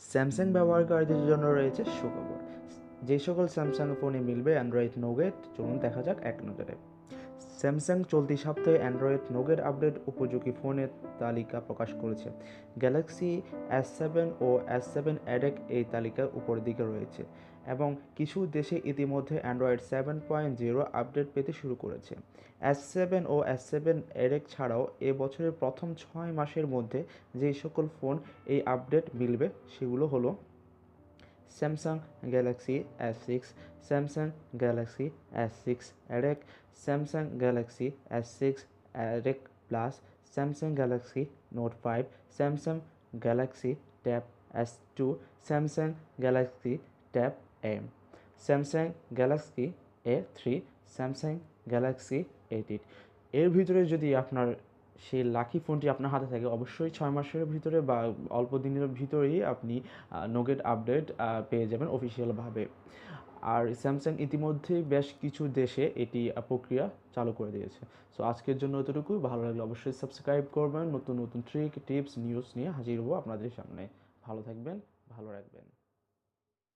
Samsung ব্যবহারকারীদের জন্য রয়েছে সুখবর। যে সকল স্যামসাং ফোনে মিলবে অ্যান্ড্রয়েড নোগেট চলুন দেখা যাক এক নজরে। স্যামসাং চলতি সপ্তাহে অ্যান্ড্রয়েড নোগেট আপডেট উপযোগী ফোনের তালিকা প্রকাশ করেছে। গ্যালাক্সি এস সেভেন ও এস সেভেন অ্যাডেক এই তালিকার উপর দিকে রয়েছে এবং কিছু দেশে ইতিমধ্যে Android seven point zero update পেতে শুরু করেছে। এস সেভেন ও এস সেভেন এডেক ছাড়াও এ বছরের প্রথম ছয় মাসের মধ্যে যেই সকল ফোন এই আপডেট মিলবে সেগুলো হলো Samsung Galaxy S six Samsung Galaxy S six edge Samsung Galaxy S six edge plus Samsung Galaxy Note five Samsung Galaxy Tab S two Samsung Galaxy Tab M Samsung Galaxy A three Samsung Galaxy eight এর ভিতরে যদি আপনার সেই lucky ফোনটি আপনার হাতে থাকে। অবশ্যই ছয় মাসের ভিতরে বা অল্প দিনের ভিতরেই আপনি নোগেট আপডেট পেয়ে যাবেন অফিসিয়ালভাবে আর স্যামসাং ইতিমধ্যেই বেশ কিছু দেশে এটি প্রক্রিয়া চালু করে দিয়েছে। সো আজকের জন্য এতটুকু ভালো লাগলে অবশ্যই সাবস্ক্রাইব করবেন। নতুন নতুন ট্রিক টিপস নিউজ নিয়ে হাজির হব আপনাদের সামনে। ভালো থাকবেন, ভালো রাখবেন।